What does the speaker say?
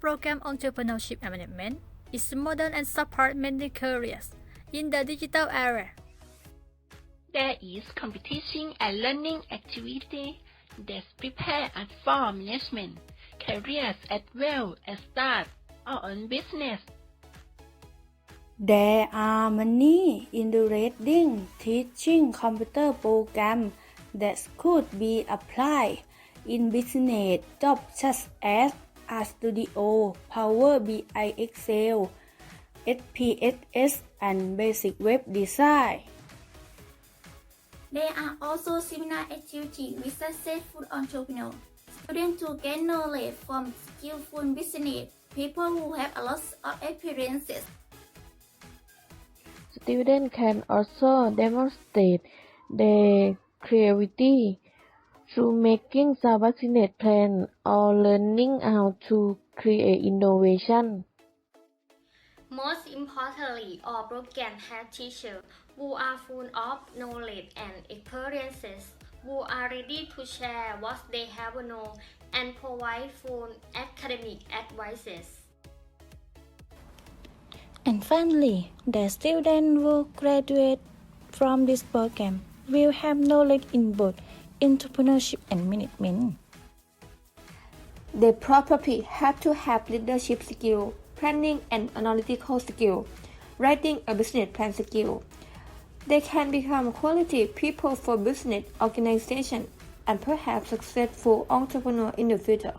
program Entrepreneurship and Management is modern and support many careers in the digital era. There is competition and learning activity that prepare us for management, careers as well as start our own business. There are many interesting teaching computer programs that could be applied in business jobs such as RStudio, Power BI Excel, SPSS, and basic web design. There are also similar activities with successful entrepreneurs. Students to gain knowledge from skillful business people who have a lot of experiences. Students can also demonstrate their creativity through making some business plan or learning how to create innovation. Most importantly, all programs have teachers who are full of knowledge and experiences, who are ready to share what they have known and provide full academic advices. And finally, the students who graduate from this program will have knowledge in both entrepreneurship and management. They probably have to have leadership skill, planning and analytical skill, writing a business plan skill. They can become quality people for business organization and perhaps successful entrepreneur in the future.